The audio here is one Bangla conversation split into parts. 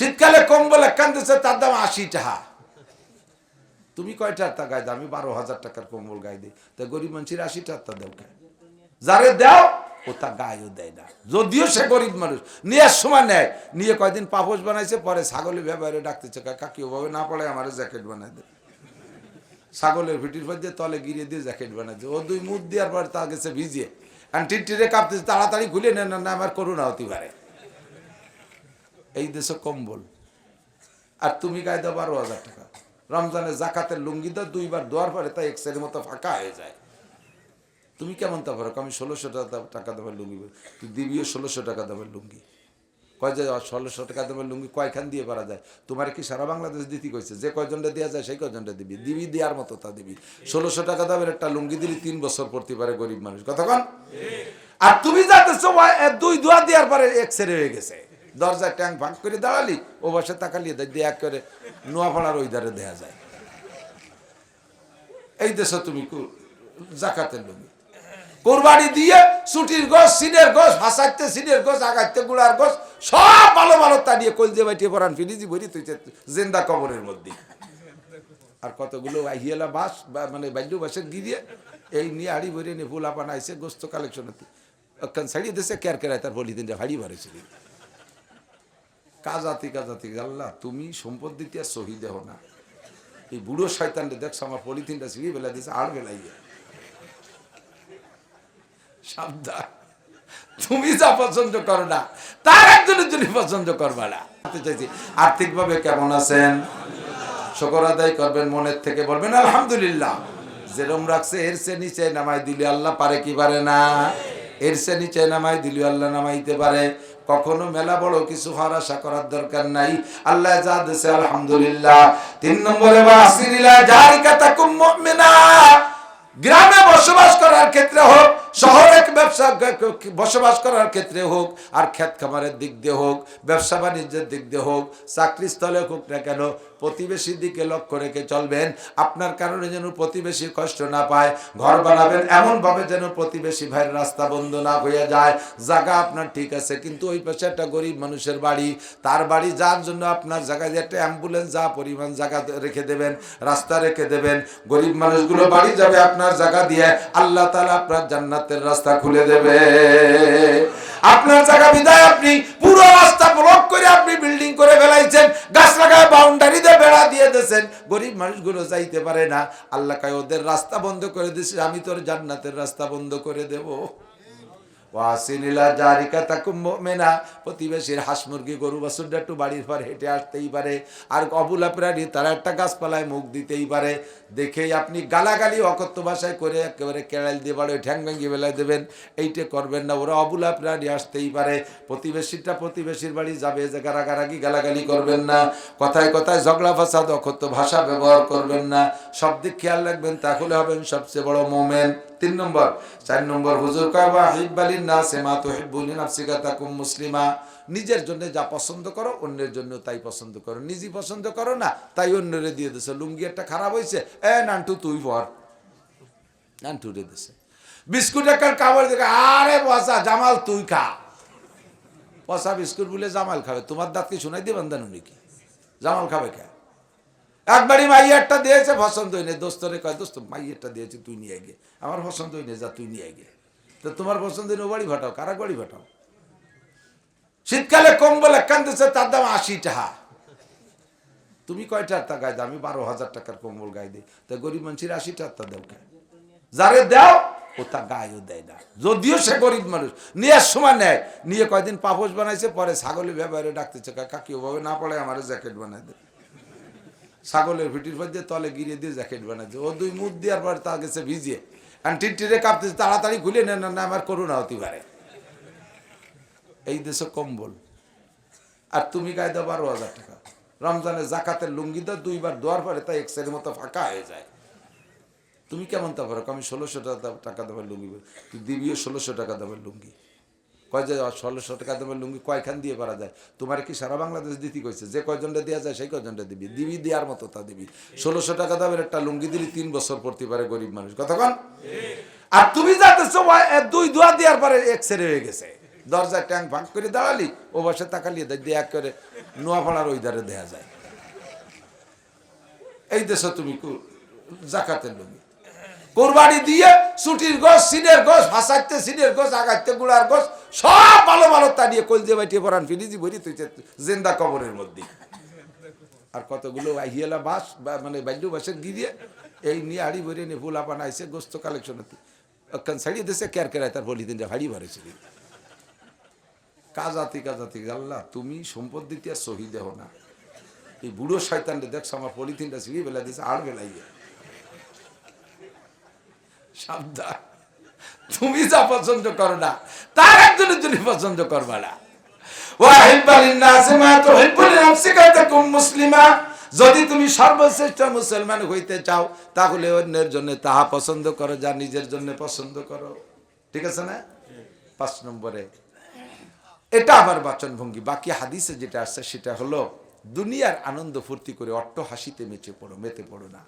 শীতকালে কম্বল একখান দিচ্ছে তার দাম আশি টাকা। তুমি কয়টা টাকায় দাও? আমি বারো হাজার টাকার কম্বল গায়ে দিই। তা গরিব মানুষের আশি টাকা দেও কেন? যারে দাও, ও তা গায়েও দেয় না। যদিও সে গরিব মানুষ নেওয়ার সময় নেয়। নিয়ে কয়দিন পাপোশ বানাইছে, পরে ছাগলের ব্যবহারে ডাকতেছে কাকি, ওভাবে না পড়ে আমার জ্যাকেট বানাই দে। ছাগলের ভিটির পর দিয়ে তলে গিরিয়ে দিয়ে জ্যাকেট বানাইছে ও দুই মুখ দেওয়ার পর তা গেছে ভিজিয়ে। আর টিটটিরে কাঁপতেছে, তাড়াতাড়ি খুলে নেন না, আমার করুণা হতে পারে। এই দেশে কম্বল। আর তুমি গায়ে দাও বারো হাজার টাকা। রমজানে জাকাতের লুঙ্গি দাও, দুইবার দোয়ার পরে তা এক্সের মতো ফাঁকা হয়ে যায়। তুমি কেমন তা পারো আমি ষোলোশো টাকা দেবার লুঙ্গি। তুই দিবিও ষোলোশো টাকা দেবার লুঙ্গি। কয় যে ষোলোশো টাকা দেবার লুঙ্গি কয়খান দিয়ে পারা যায়? তোমার কি সারা বাংলাদেশ দিতে কইছে? যে কয়জনটা দেওয়া যায় সেই কয়জনটা দিবি। দিবি দেওয়ার মতো তা দিবি। ষোলোশো টাকা দামের একটা লুঙ্গি দিলি তিন বছর পড়তে পারে গরিব মানুষ। কতক্ষণ আর তুমি যাতেছো দুই দোয়া দেওয়ার পরে এক এক্সরে হয়ে গেছে। দরজায় ট্যাঙ্ক ভাগ করে দাঁড়ালি, ও বসে তাকালিয়ে দেয় দিয়ে এক করে নোয়াপাড়ার ওই ধারে দেয়া যায়। এই দেশে তুমি জাকাতের লুঙ্গি কোরবানি দিয়ে ছুটির গোস সিনের গোস হাসাইতে সিনের গোস আগাইতে গুড়ার গোস সব ভালো ভালো তা নিয়ে কলজে বাইটিয়ে পরান ফিরিজি ভরি তুই জেন্দা কবরের মধ্যে। আর কতগুলো আহিয়েলা বাস মানে বাল্য বাসের গিরিয়ে, এই নিয়ে হাড়ি ভরে নিয়ে ফুলা বানাইছে গোস্ত কালেকশন ওখান ছাড়িয়ে দিয়েছে কেয়ার কেরায় তার বলি দিনটা হাড়ি ভরেছিল কাজাতি কাজাতি। আল্লাহ, তুমি সম্পদ দিতে আর সহি দেহ না। এই বুড়ো শয়তানটা দেখছ, আমার পলিথিনটা ছিঁড়ে বেলা দিয়েছে আর বেলাইয়া সাবধান। তুমি যা পছন্দ করো না, তার একজনের জন্য পছন্দ করবা না। চাইছি, আর্থিকভাবে কেমন আছেন? শকর আদায় করবেন মনের থেকে, বলবেন আলহামদুলিল্লাহ। যেরম রাখছে, এর সে নিচে নামাই দিলে আল্লাহ পারে কি পারে না? এর সে নিচে নামাই দিলে আল্লাহ নামাইতে পারে। কখনো মেলা বড় কিছু হওয়ার আশা করার দরকার নাই। আল্লাহ যা দেশে আলহামদুলিল্লাহ। তিন নম্বরে বাসিরিলা জারিকা তাকুম মুমিনা। গ্রামে বসবাস করার ক্ষেত্রে হোক শহরে ব্যবসা বসবাস করার ক্ষেত্রে হোক, আর ক্ষেত খামারের দিক দিয়ে হোক, ব্যবসা বাণিজ্যের দিক দিয়ে হোক চাকরিস্থলে হোক না কেন, প্রতিবেশীর দিকে লক্ষ্য রেখে চলবেন। আপনার কারণে যেন প্রতিবেশী কষ্ট না পায়, ঘর বানাবেন এমনভাবে যেন প্রতিবেশী ভাইয়ের রাস্তা বন্ধ না হয়ে যায়। জায়গা আপনার ঠিক আছে, কিন্তু ওই পাশে একটা গরিব মানুষের বাড়ি। তার বাড়ি যার জন্য আপনার জায়গায় একটা অ্যাম্বুলেন্স যা পরিমাণ জায়গা রেখে দেবেন, রাস্তা রেখে দেবেন। গরিব মানুষগুলো বাড়ি যাবে আপনার জায়গা দিয়ে। আল্লাহ তালা আপনার জান্নাতের রাস্তা খুলে দেবে। আপনার জায়গা বিদায় আপনি পুরো রাস্তা ব্লক করে আপনি বিল্ডিং করে ফেলাইছেন। গাছ লাগায় বাউন্ডারি দিয়ে বেড়া দিয়ে দিয়েছেন। গরিব মানুষগুলো যাইতে পারে না। আল্লাহ কায়, ওদের রাস্তা বন্ধ করে দিয়েছে আমি তোর জান্নাতের রাস্তা বন্ধ করে দেবো। প্রতিবেশীর হাঁস মুরগি, গরু বাছুরটা একটু বাড়ির পর হেঁটে আসতেই পারে। আর অবুলা প্রাণী, তারা একটা গাছপালায় মুখ দিতেই পারে। দেখেই আপনি গালাগালি অকথ্য ভাষায় করে একেবারে কেড়াল দিয়ে বাড়ি, ঠ্যাং ভেঙে বেলায় দেবেন। এইটা করবেন না, ওরা অবুলা প্রাণী, আসতেই পারে। প্রতিবেশীটা প্রতিবেশীর বাড়ি যাবে, যে গারাগারাগি গালাগালি করবেন না। কথায় কথায় ঝগড়া, ফাসাদ, অকথ্য ভাষা ব্যবহার করবেন না। সব দিক খেয়াল রাখবেন, তাহলে হবেন সবচেয়ে বড় মোমেন। তিন নম্বর, চার নম্বর, হুজুর কয়বা হিব্বালিন না সেমা তো হিব্বুলিন আফসিকা তাকুম মুসলিমা। নিজের জন্য যা পছন্দ করো, অন্যের জন্য তাই পছন্দ করো। নিজে পছন্দ করো না, তাই অন্যরে দিয়ে দিছে। লুঙ্গি একটা খারাপ হয়েছে এ নান্টু তুই পর। নান্টু রে দিছে। বিস্কুট একটা কাপড় দেখে আরে বসা জামাল তুই খা। পচা বিস্কুট বলে জামাল খাবে। তোমার দাঁত কি শোনাই দিবেন দেন উনি কি জামাল খাবে কে? একবারই মাইয়ারটা দিয়েছে, পছন্দ হয়নি। দোস্তরে কয়, দোস্ত, মাইয়ারটা দিয়েছে, তুই নিয়ে গে। আমার পছন্দ হয়নি, যা তুই নিয়ে গে। তো তোমার পছন্দ হয়নি ও বাড়ি ভাটাও কারা বাড়ি ভাটাও শীতকালে কম্বল একখান দিচ্ছে তার দাম আশি টাকা। তুমি কয়টা টাকায় দাও? আমি বারো হাজার টাকার কম্বল গায়ে দিই। তা গরিব মানুষের আশি টাকা দেও কেন যারে দাও, ও তা গায়েও দেয় না। যদিও সে গরিব মানুষ নেওয়ার সময় নেয়। নিয়ে কয়দিন পাপোশ বানাইছে, পরে ছাগলের ব্যবহারে ডাকতেছে কাকি, ওভাবে না পড়ে আমার জ্যাকেট বানাই দেয় ছাগলের ভিটির পর দিয়ে তলে গিরিয়ে দিয়ে জ্যাকেট বানাচ্ছে ও দুই মুখ দেওয়ার পরে তা গেছে ভিজিয়ে। আর টিটটিরে কাঁপতেছে, তাড়াতাড়ি খুলে নেন না, আমার করুণা হতে পারে। এই দেশে কম্বল। আর তুমি গায়ে দাও বারো হাজার টাকা। রমজানে জাকাতের লুঙ্গি দাও, দুইবার দোয়ার পরে তা এক্সের মতো ফাঁকা হয়ে যায়। তুমি কেমন তা পারো আমি ষোলোশো টাকা দেবার লুঙ্গি। তুই দিবিও ষোলোশো টাকা দেবার লুঙ্গি। কয় যে ষোলোশো টাকা দেবার লুঙ্গি, কয়খান দিয়ে পারা যায়? তোমার কি সারা বাংলাদেশ দিতে কইছে? যে কয়জনটা দেওয়া যায়, সেই কয়জনটা দিবি। দিবি দেওয়ার মতো তা দিবি। ষোলোশো টাকা দামের একটা লুঙ্গি দিলি, তিন বছর পড়তে পারে গরিব মানুষ। কতক্ষণ আর তুমি যাতেছো দুই দোয়া দেওয়ার পরে এক্সরে হয়ে গেছে। দরজায় ট্যাঙ্ক ভাগ করে দাঁড়ালি, ও বসে তাকালিয়ে দিয়ে এক করে নোয়াপাড়ার ওই ধারে দেয়া যায়। এই দেশে তুমি জাকাতের লোক কোরবানি দিয়ে ছুটির গোস সিনের গোস ভাসাইতে সিনের গোস আগাইতে গুড়ার গোস সব ভালো ভালো তা নিয়ে কল দিয়ে বাইটিয়ে পড়ান ফিরিজি ভরি তুই জেন্দা কবরের মধ্যে। আর কতগুলো হিয়েলা বাস মানে বাল্য বাসের গিরিয়ে, এই নিয়ে হাড়ি ভরে নিয়ে ফুলা বানাইছে গোস্ত কালেকশন ওখান ছাড়িয়ে দিয়েছে কেয়ার কেরায় তার বলি দিনটা হাড়ি ভরেছিল কাজাতি কাজাতি, আল্লাহ, তুমি সম্পদ দিতে আর সহি দেহ না। এই বুড়ো শয়তানটা দেখছ, আমার পলিথিনটা ছিঁড়ে বেলা দিয়েছে আর বেলাইয়ে সাবধান। তুমি যা পছন্দ করো না, তার একজনের জন্য পছন্দ করবা না। যদি তুমি সর্বশ্রেষ্ঠ মুসলমান হইতে চাও, তাহলে অন্যের জন্য তাহা পছন্দ করো, যা নিজের জন্য পছন্দ করো। ঠিক আছে না? পাঁচ নম্বরে এটা আমার বাচন ভঙ্গি বাকি হাদিসে যেটা আসছে, সেটা হলো, দুনিয়ার আনন্দ ফুর্তি করে অট্ট হাসিতে মেচে পড়ো, মেতে পড়ো না।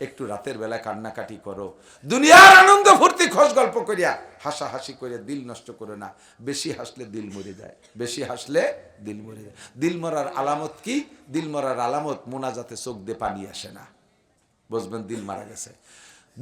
একটু রাতের বেলা কান্নাকাটি করো। দুনিয়ার আনন্দ ফুর্তি খোঁজ গল্প করিয়া হাসা হাসি করে দিল নষ্ট করো না। বেশি হাসলে দিল মরে যায়। বেশি হাসলে দিল মরে যায়। দিল মরার আলামত কি? দিল মরার আলামত মোনাজাতে চোখ দিয়ে পানি আসে না। বুঝবেন, দিল মারা গেছে।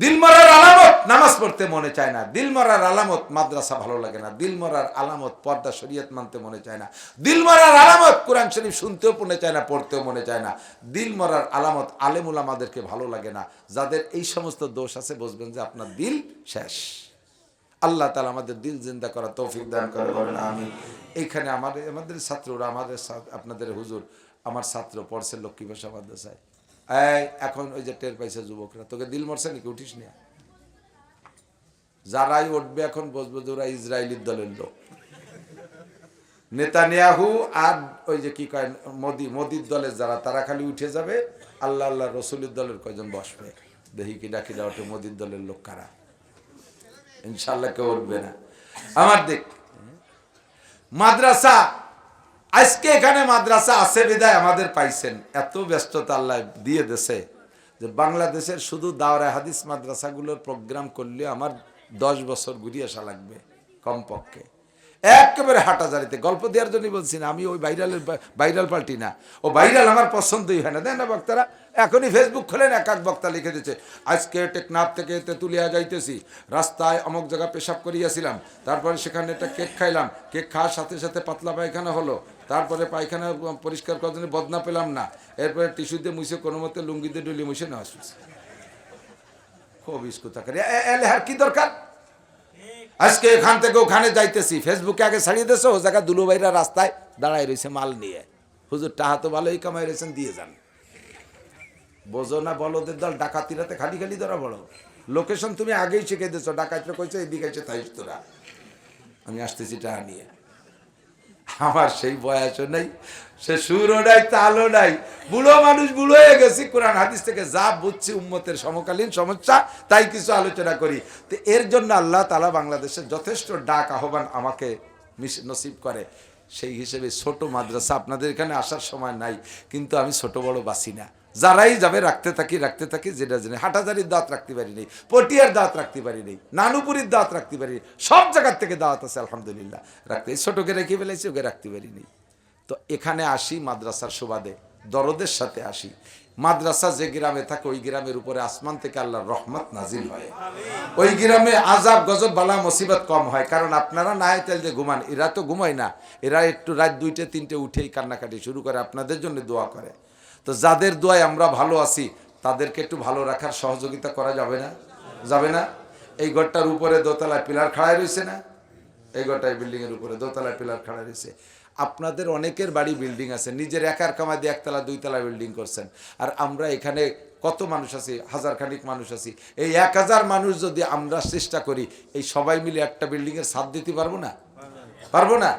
দিল মরার আলামত নামাজ পড়তে মনে চায় না। দিল মরার আলামত মাদ্রাসা ভালো লাগে না। দিল মরার আলামত পর্দা শরীয়ত মানতে মনে চায় না। দিল মরার আলামত কোরআন শরীফ শুনতেও মনে চায় না, পড়তেও মনে চায় না। দিল মরার আলামত আলেমুল আমাদেরকে ভালো লাগে না। যাদের এই সমস্ত দোষ আছে বুঝবেন যে আপনার দিল শেষ। আল্লাহ তালা আমাদের দিল জিন্দা করা তৌফিক দান করে, বলেন আমি এইখানে আমাদের আমাদের ছাত্ররা, আমাদের আপনাদের হুজুর, আমার ছাত্র পড়ছে লক্ষ্মী ভাষা মাদ্রাসায়। এখন ওই যে টের পাইছে যুবকরা। তোকে দিল মরছে নাকি? উঠিস না যারাই উঠবে এখন বসবে ওরা ইসরায়েলির দলের লোক। নেতানিয়াহু আর ওই যে কি কয়, মোদি, মোদির দলের যারা, তারা খালি উঠে যাবে। আল্লাহ আল্লাহ রসুলের দলের কয়জন বসবে? দেখি কিনা কিনা ওঠে মোদির দলের লোক কারা। ইনশাল্লাহ কেউ উঠবে না। আমার দেখ মাদ্রাসা আজকে এখানে মাদ্রাসা আছে বিদায় আমাদের পাইছেন। এত ব্যস্ততা আল্লাহ দিয়ে দেশে যে বাংলাদেশের শুধু দাওরা হাদিস মাদ্রাসাগুলোর প্রোগ্রাম করলে আমার দশ বছর ঘুরিয়ে আসা লাগবে কমপক্ষে। একেবারে হাঁটাজারিতে। গল্প দেওয়ার জন্যই বলছি না, আমি ওই ভাইরালের ভাইরাল পাল্টি না। ও ভাইরাল আমার পছন্দই হয় না। দেন না বক্তারা, এখনই ফেসবুক খোলেন, এক এক বক্তা লিখে দিচ্ছে, আজকে টেকনাফ থেকে তেঁতুলিয়া যাইতেছি। রাস্তায় অমুক জায়গা পেশাব করিয়াছিলাম। তারপরে সেখানে একটা কেক খাইলাম। কেক খাওয়ার সাথে সাথে পাতলা পায়খানা হলো। তারপরে পায়খানা পরিষ্কার করার জন্য বদনা পেলাম না। এরপরে টিস্যু দিয়ে মুছে কোনো মতে লুঙ্গি দিয়ে ডুলিয়ে মুছে নেওয়া শুনছি খুব ইস্কুতা করে এলেহার কি দরকার? আজকে এখান থেকে ওখানে যাইতেছি। ফেসবুকে আগে ছাড়িয়ে দিয়েছে ও জায়গা দুলুভাইরা রাস্তায় দাঁড়ায় রয়েছে মাল নিয়ে। হুজুর, টাহা তো ভালোই কামাই রয়েছেন, দিয়ে যান। বোঝো না বলদের দল, ডাকাতিরাতে খালি খালি ধরা বড় লোকেশন তুমি আগেই শিখে দিয়েছ ডাকাতরা কইছো, এদিকে থাইস তোরা। আমি আসতেছি টাকা নিয়ে। আমার সেই বয়সও নেই, সে সুরও নাই, তালও নাই। বুড়ো মানুষ বুড়ো হয়ে গেছি, কোরআন হাদিস থেকে যা বুঝছি, উম্মতের সমকালীন সমস্যা, তাই কিছু আলোচনা করি। তো এর জন্য আল্লাহ তালা বাংলাদেশের যথেষ্ট ডাক, আহ্বান আমাকে নসিব করে। সেই হিসেবে ছোট মাদ্রাসা আপনাদের এখানে আসার সময় নাই, কিন্তু আমি ছোট বড় বাসি না। যারাই যাবে, রাখতে থাকি রাখতে থাকি, যেটা জেনে। হাটাজারির দাঁত রাখতে পারি নেই পটিয়ার দাঁত রাখতে পারি নেই নানুপুরির দাঁত রাখতে পারি নেই। সব জায়গার থেকে দাওয়াত আছে, আলহামদুলিল্লাহ। রাখতে ছোটকে রেখে ফেলেছি, ওকে রাখতে পারি নেই তো এখানে আসি মাদ্রাসার সুবাদে, দরদের সাথে আসি। মাদ্রাসা যে গ্রামে থাকে, ওই গ্রামের উপরে আসমান থেকে আল্লাহর রহমত নাজিল হয়। ওই গ্রামে আজাব গজব, বালা, মুসিবত কম হয়, কারণ আপনারা না তেল যে ঘুমান, এরা তো ঘুমায় না। এরা একটু রাত দুইটে, তিনটে উঠেই কান্নাকাটি শুরু করে, আপনাদের জন্য দোয়া করে। তো যাদের দোয়ায় আমরা ভালো আছি, তাদেরকে একটু ভালো রাখার সহযোগিতা করা যাবে না? যাবে না? এই ঘরটার উপরে দোতলায় পিলার খাড়াই রয়েছে না? এই ঘরটায় বিল্ডিং এর উপরে দোতলায় পিলার খাড়া রয়েছে। আপনাদের অনেকের বাড়ি বিল্ডিং আছে, নিজের একার কামাই দিয়ে একতলা দুইতলা বিল্ডিং করছেন। আর আমরা এখানে কত মানুষ আছি? হাজার খানিক মানুষ আছি। এই এক হাজার মানুষ যদি আমরা চেষ্টা করি, এই সবাই মিলে একটা বিল্ডিং এর সাথ দিতে পারব না? পারব না?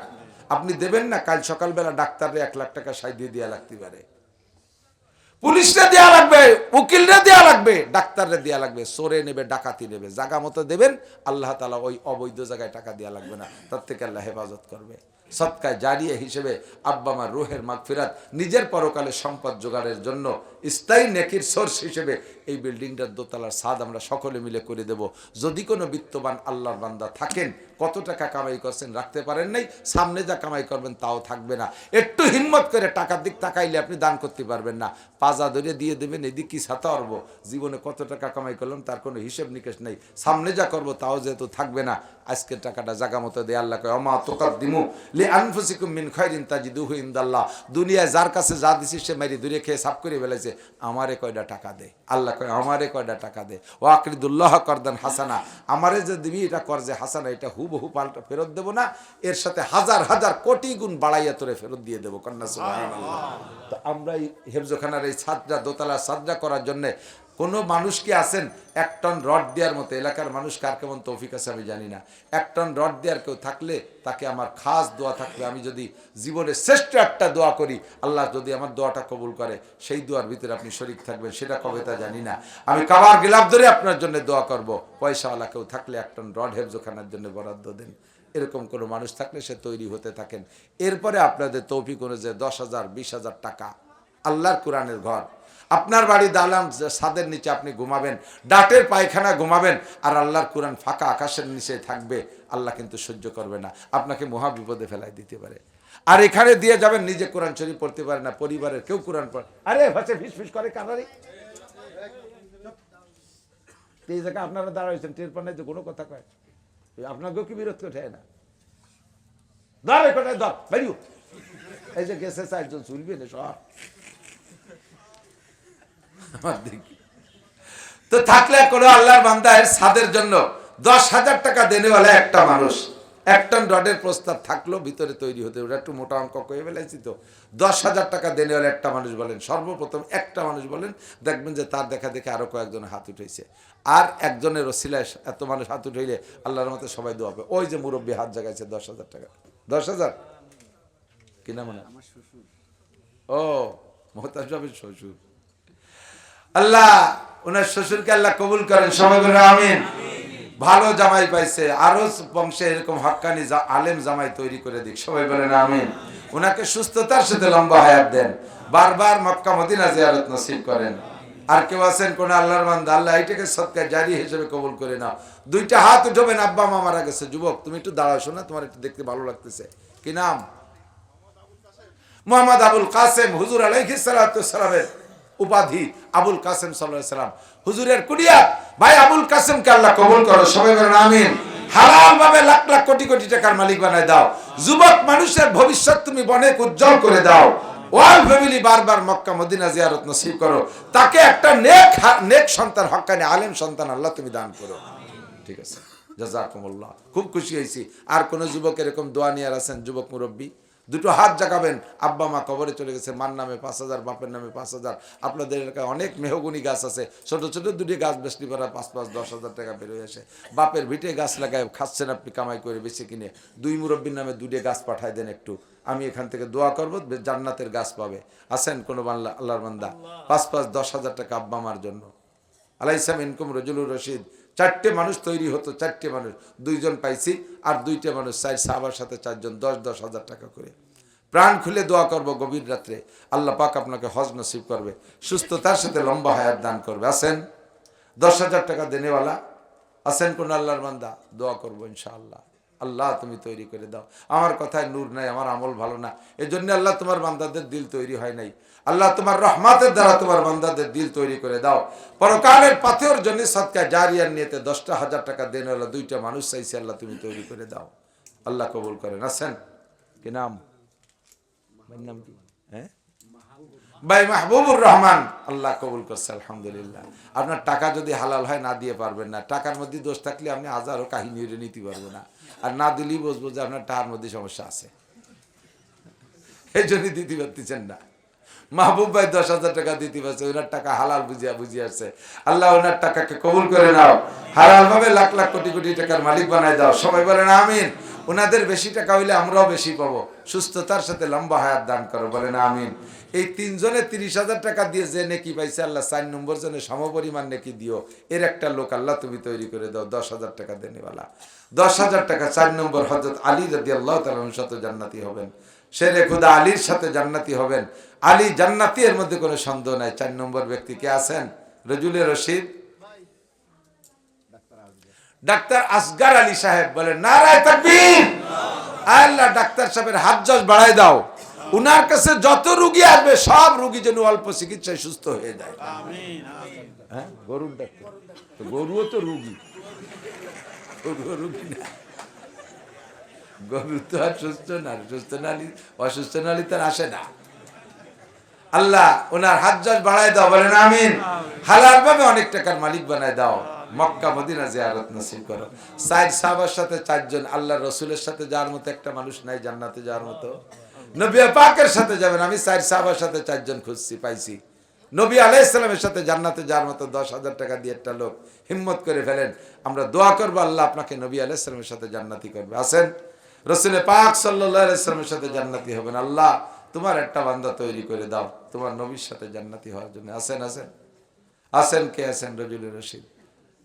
আপনি দেবেন না? কাল সকালবেলা ডাক্তাররে এক লাখ টাকা সাই দিয়ে দেওয়া লাগতে পারে। পুলিশরা দেওয়া লাগবে, উকিলরা দেওয়া লাগবে, ডাক্তাররা দেওয়া লাগবে, সরে নেবে, ডাকাতি নেবে, জাগা মতো দেবেন, আল্লাহ তালা ওই অবৈধ জায়গায় টাকা দেওয়া লাগবে না, তার থেকে আল্লাহ হেফাজত করবে। সৎকায় জারিয়ে হিসেবে আব্বা মার রুহের মাগফিরাত, নিজের পরকালে সম্পদ জোগাড়ের জন্য স্থায়ী নেকির সোর্স হিসেবে এই বিল্ডিংটার দোতলার স্বাদ আমরা সকলে মিলে করে দেব। যদি কোনো বিত্তবান আল্লাহর বান্দা থাকেন কত টাকা কামাই করছেন রাখতে পারেন নাই, সামনে যা কামাই করবেন তাও থাকবে না। একটু হিম্মত করে টাকার দিক তাকাইলে আপনি দান করতে পারবেন না। পাজা ধরে দিয়ে দেবেন, এদিক কি সাথে অর্ব। জীবনে কত টাকা কামাই করলাম, তার কোনো হিসেব নিকেশ নেই। সামনে যা করব তাও যেহেতু থাকবে না আজকের টাকাটা জাগা মতো দিয়ে আল্লাহ কয়, অমা তোকার দিমু লি আনফুসিকুম মিন খৈরিন তাজিদুহু ইনদাল্লাহ। দুনিয়ায় যার কাছে যা দিছি সে মারি দূরে খেয়ে সাফ করে ফেলেছে। আমারে কয়টা টাকা দে? আল্লাহ কয়, আমারে কয়টা টাকা দে? ও আকরিদুল্লাহ করদান হাসানা। আমারে যে দিবি, এটা কর যে হাসানা, এটা হুবহু পাল্টা ফেরত দেব না। এর সাথে হাজার হাজার কোটি গুণ বাড়াইয়া তোরে ফেরত দিয়ে দেবো কন্যা সুবাহ তো আমরা এই হেফজোখানার এই ছাদরা দোতলা ছাদরা করার জন্যে কোনো মানুষ কি আছেন? এক টন রড দেওয়ার মতো, এলাকার মানুষ কার কেমন তৌফিক আছে আমি জানি না। এক টন রড দেওয়ার কেউ থাকলে তাকে আমার খাস দোয়া থাকবে। আমি যদি জীবনে শ্রেষ্ঠ একটা দোয়া করি, আল্লাহ যদি আমার দোয়াটা কবুল করে, সেই দোয়ার ভিতরে আপনি শরিক থাকবেন, সেটা কবে তা জানি না। আমি কাবার গিলাপ ধরে আপনার জন্য দোয়া করব। পয়সাওয়ালা কেউ থাকলে এক টন রড হেফজোখানার জন্য বরাদ্দ দেন। এরকম কোনো মানুষ থাকলে সে তৈরি হতে থাকেন। এরপরে আপনাদের তৌফিক অনুযায়ী দশ হাজার, বিশ হাজার টাকা। আল্লাহর কোরআনের ঘর। আপনার বাড়ি দালাম ছাদের নিচে আপনি ঘুমাবেন, ডাটের পায়খানা ঘুমাবেন, আর আল্লাহর কোরআন ফাঁকা আকাশের নিচে থাকবে, আল্লাহ কিন্তু সহ্য করবে না। আপনাকে মহা বিপদে ফেলাই দিতে পারে। আর এখানে দিয়ে যাবেন, নিজে কোরআন শরীফ পড়তে পারে না, পরিবারের কেউ কোরআন পড়ে আরে ভাষা ফিস ফিস করে কানারি। এই জায়গায় আপনারা দাঁড়াইছেন, টের পান যে কোনো কথা কয়। আপনাকেও কি বিরক্ত ওঠে না? ধর এখানে, ধর এই যে গেছে চারজন, চুলবে না সব। আমার দিকে। তো থাকলে কোনো আল্লাহর বান্দায়ের সাদের জন্য দশ হাজার টাকা দেনেওয়ালা একটা মানুষ। এক টন রডের প্রস্তাব থাকল ভিতরে তৈরি হতে। ওটা একটু মোটা অঙ্ক কয়ে ফেলেছি তো। দশ হাজার টাকা দেনেওয়ালা একটা মানুষ বলেন। সর্বপ্রথম একটা মানুষ বলেন দেখবেন যে তার দেখা দেখে আরও কয়েকজন হাত উঠেছে। আর একজনের ওসিলায় এত মানুষ হাত উঠাইলে আল্লাহর মতো সবাই দোয়া পাবে ওই যে মুরব্বী হাত জাগাইছে দশ হাজার টাকা। দশ হাজার? কিনা মনে হয়? ও মোহতাজ শ্বশুর। আল্লাহ, ওনার শ্বশুরকে আল্লাহ কবুল করেন, সবাই বলে আমিন। ভালো জামাই পাইছে, আরও বংশে এরকম হক্কানি জা- আলেম জামাই তৈরি করে দিক, সবাই বলেন আমিন। ওনাকে সুস্থতার সাথে লম্বা হায়াত দেন, বারবার মক্কা মদিনা জিয়ারত নসিব করেন। আর কেউ আছেন কোন আল্লাহর বান্দা, আল্লাহ এইটাকে সৎকার জারি হিসেবে কবুল করে নাও। দুইটা হাত উঠবেন আব্বা মা মারা গেছে, যুবক, তুমি একটু দাঁড়াও, শোনা, তোমার একটু দেখতে ভালো লাগতেছে। কি নাম? মোহাম্মদ আবুল কাসেম, হুজুর আলাইহিসালামের উপাধি আবুল কাসেম সাল্লাম। হুজুরের কুড়িয়া, ভাই আবুল কাসেমকে আল্লাহ কবুল করো, সবাই বলেন আমিন। হালাল ভাবে লাখ লাখ কোটি কোটি টাকার মালিক বানায় দাও। যুবক মানুষের ভবিষ্যৎ তুমি অনেক উজ্জ্বল করে দাও। ফ্যামিলি বারবার মক্কা, মদিনা জিয়ারত নসিব করো। তাকে একটা নেক নেক সন্তান হক্কানি আলেম সন্তান আল্লাহ তুমি দান করো। ঠিক আছে। খুব খুশি হয়েছি। আর কোন যুবক এরকম দোয়া নিয়ে আছেন, যুবক মুরব্বী? দুটো হাত জাগাবেন আব্বা মা কবরে চলে গেছে মার নামে পাঁচ হাজার বাপের নামে পাঁচ হাজার। আপনাদের এলাকায় অনেক মেহগুনি গাছ আছে ছোট ছোট দুটি গাছ বেশি পারা পাঁচ পাঁচ দশ হাজার টাকা বেরোয় আসে। বাপের ভিটে গাছ লাগায় খাচ্ছেন আপনি কামাই করে বেশি কিনে। দুই মুরব্বীর নামে দুটি গাছ পাঠায় দেন একটু। আমি এখান থেকে দোয়া করব জান্নাতের গাছ পাবে। আসেন কোনো বাংলা আল্লাহর বান্দা। পাঁচ পাঁচ দশ হাজার টাকা আব্বা মার জন্য। আলাইসাম ইনকুম রজুলুর রশিদ। চারটে মানুষ তৈরি হতো, চারটে মানুষ। দুইজন পাইছি আর দুইটা মানুষ, চার সাহাবার সাথে চারজন, দশ দশ হাজার টাকা করে। প্রাণ খুলে দোয়া করব গভীর রাত্রে। আল্লাহ পাক আপনাকে হজ নসিব করবে। সুস্থতার সাথে লম্বা হায়াত দান করবে। আসেন দশ হাজার টাকা দেনেওয়ালা। আসেন কোন আল্লাহর মান্দা দোয়া করব ইনশাআল্লাহ। আল্লাহ তুমি তৈরি করে দাও। আমার কথায় নূর নাই আমার আমল ভালো না। এই জন্য আল্লাহ তোমার বান্দাদের দিল তৈরি হয় নাই। আল্লাহ তোমার রহমাতের দ্বারা তোমার বান্দাদের দিল তৈরি করে দাও। পরকালের পাথের জন্য সৎকা জারিয়ার নিয়েতে দশটা হাজার টাকা দেন হলো দুইটা মানুষ চাইছে আল্লাহ তুমি তৈরি করে দাও। আল্লাহ কবুল করেন। আছেন? কি নাম? নাম কি? হ্যাঁ? ভাই মাহবুবুর রহমান। আল্লাহ কবুল করছে আলহামদুলিল্লাহ। আপনার টাকা যদি হালাল হয় না দিয়ে পারবেন না। টাকার মধ্যে দোষ থাকলে আপনি হাজারও কাহিনী নিতে পারব না। আর না দিলেই বুঝব যে আপনার টাকার মধ্যে সমস্যা আছে। এই জন্য দিতে পারতেছেন না। মাহবুব ভাই দশ হাজার টাকা দিতে পারছে, ওনার টাকা হালাল বুঝিয়া বুঝিয়ে আসছে। আল্লাহ ওনার টাকাকে কবুল করে নাও। হালাল ভাবে লাখ লাখ কোটি কোটি টাকার মালিক বানায় দাও। সবাই বলেন, আমিন। ওনাদের বেশি টাকা হইলে আমরাও বেশি পাবো। সুস্থতার সাথে লম্বা হায়াত দান করো, বলেন, আমিন। এই তিনজনে তিরিশ হাজার টাকা দিয়ে যে নেকি পাইছে, আল্লাহ চার নম্বর জনে সমপরিমাণ নেকি দিও। এর একটা লোক আল্লাহ তুমি তৈরি করে দাও, দশ হাজার টাকা দেনেওয়ালা। দশ হাজার টাকা চার নম্বর হজরত আলী রাদি আল্লাহ তালন সাথে জান্নাতি হবেন। শেরে খুদা আলীর সাথে জান্নাতি হবেন। আলী জান্নাতি এর মধ্যে কোনো সন্দেহ নাই। চার নম্বর ব্যক্তি কে আছেন? রজুলে রশিদ। ডাক্তার আসগার আলী। সাহেব বলেন নারায় তাকবীর! আল্লাহ ডাক্তার সাহেবের হাত জজ বাড়ায় দাও। উনার কাছে যত রুগী আসবে সব রুগী যেন অল্প চিকিৎসায় সুস্থ হয়ে যায়। হ্যাঁ গরুর ডাক্তার। গরুও তো রুগী। গরুও রুগী না। গরু তো আর সুস্থ না সুস্থ নালি অসুস্থ নালি তার আসে না। আল্লাহ, ওনার হাত জজ বাড়ায় দাও, বলেন আমিন। ভাবে অনেক টাকার মালিক বানায় দাও। মক্কা, মদিনা জিয়ারত নসিব করো। সাইদ সাহাবার সাথে চারজন আল্লাহ রসুলের সাথে যাওয়ার মতো একটা মানুষ নাই জান্নাতে যাওয়ার মতো। নবী পাকের সাথে যাবেন, আমি সাইদ সাহাবার সাথে চারজন খুঁজছি, পাইছি। নবী আলাইসালামের সাথে জান্নাতে যাওয়ার মতো দশ হাজার টাকা দিয়ে একটা লোক হিম্মত করে ফেলেন, আমরা দোয়া করব, আল্লাহ আপনাকে নবী আলাইসালামের সাথে জান্নাতি করবে। আসেন রসুলের পাক সাল্লাহ আলাইসালামের সাথে জান্নাতি হবেন। আল্লাহ, তোমার একটা বান্দা তৈরি করে দাও, তোমার নবীর সাথে জান্নাতি হওয়ার জন্য। আসেন আসেন আসেন কে? আছেন রজুলের রশিদ।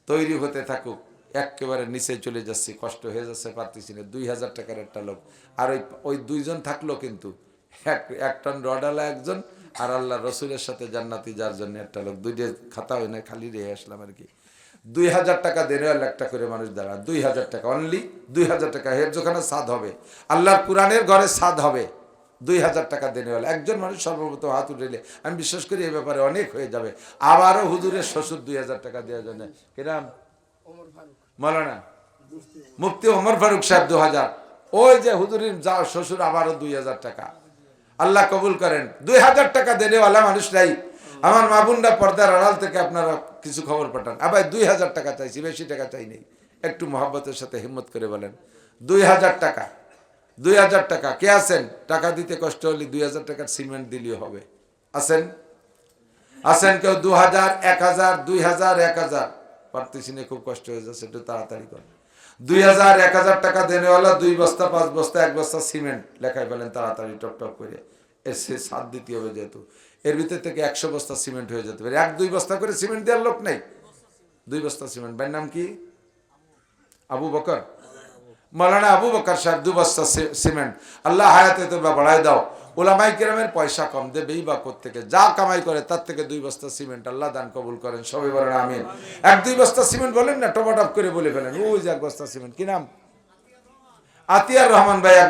তৈরি হতে থাকুক, একেবারে নিচে চলে যাচ্ছি, কষ্ট হয়ে যাচ্ছে, পারতেছি না। দুই হাজার টাকার একটা লোক। আর ওই ওই দুইজন থাকল কিন্তু, এক এক টন রডালা একজন আর আল্লাহ রসুলের সাথে জান্নাতি যার জন্য একটা লোক দুইটা খাতা হয় না খালি রেখে আসলাম আর কি। দুই হাজার টাকা দেড় একটা করে মানুষ দাঁড়ান দুই হাজার টাকা অনলি দুই হাজার টাকা। হের যেখানে সাদ হবে আল্লাহর কোরআনের ঘরে সাদ হবে। দুই হাজার টাকা দেনেওয়ালা একজন মানুষ সর্বপ্রথম হাত উঠেলে আমি বিশ্বাস করি এই ব্যাপারে অনেক হয়ে যাবে। আবারও হুজুরের শ্বশুর দুই হাজার টাকা দেওয়ার জন্য। কিরাম? মৌলানা? মুফতি ওমর ফারুক সাহেব দু হাজার। ওই যে হুজুরের যা শ্বশুর আবারও দুই হাজার টাকা। আল্লাহ কবুল করেন। দুই হাজার টাকা দেনেওয়ালা মানুষরাই আমার মাবুন্ডা পর্দার আড়াল থেকে আপনারা কিছু খবর পাঠান। আবার দুই হাজার টাকা চাইছি, বেশি টাকা চাই নেই। একটু মহাব্বতের সাথে হিম্মত করে বলেন। দুই হাজার টাকা, দুই হাজার টাকা। কে আছেন? টাকা দিতে কষ্ট হলে দুই হাজার টাকার সিমেন্ট দিলেও হবে। আছেন? আছেন কেউ? দু হাজার, এক হাজার, দুই হাজার, এক হাজার। পারতেছি খুব কষ্ট হয়ে যাচ্ছে। একটু তাড়াতাড়ি কর দুই হাজার, এক হাজার টাকা দেনেওয়ালা, দুই বস্তা, পাঁচ বস্তা, এক বস্তা সিমেন্ট লেখাই ফেলেন তাড়াতাড়ি টপ করে। এর সে সাত দিতে হবে যেহেতু এর ভিতর থেকে একশো বস্তা সিমেন্ট হয়ে যেতে। পারে এক, দুই বস্তা করে সিমেন্ট দেওয়ার লোক নেই। দুই বস্তা সিমেন্ট। ভাইয়ের নাম কি? আবু বকর। মৌলানা আবু বকর সাহেব, দু বস্তা সিমেন্ট। আল্লাহ হায়াতে তোমরা বাড়াই দাও। ওলামাই কিরামের পয়সা কম দেবেই বা থেকে যা কামাই করে, তার থেকে দুই বস্তা সিমেন্ট আল্লাহ দান কবুল করেন, সবাই বলেন আমি এক, দুই বস্তা সিমেন্ট বলেন না টপাটপ করে বলে ফেলেন, ওই যে এক বস্তা সিমেন্ট। কি নাম? আতিয়ার রহমান ভাই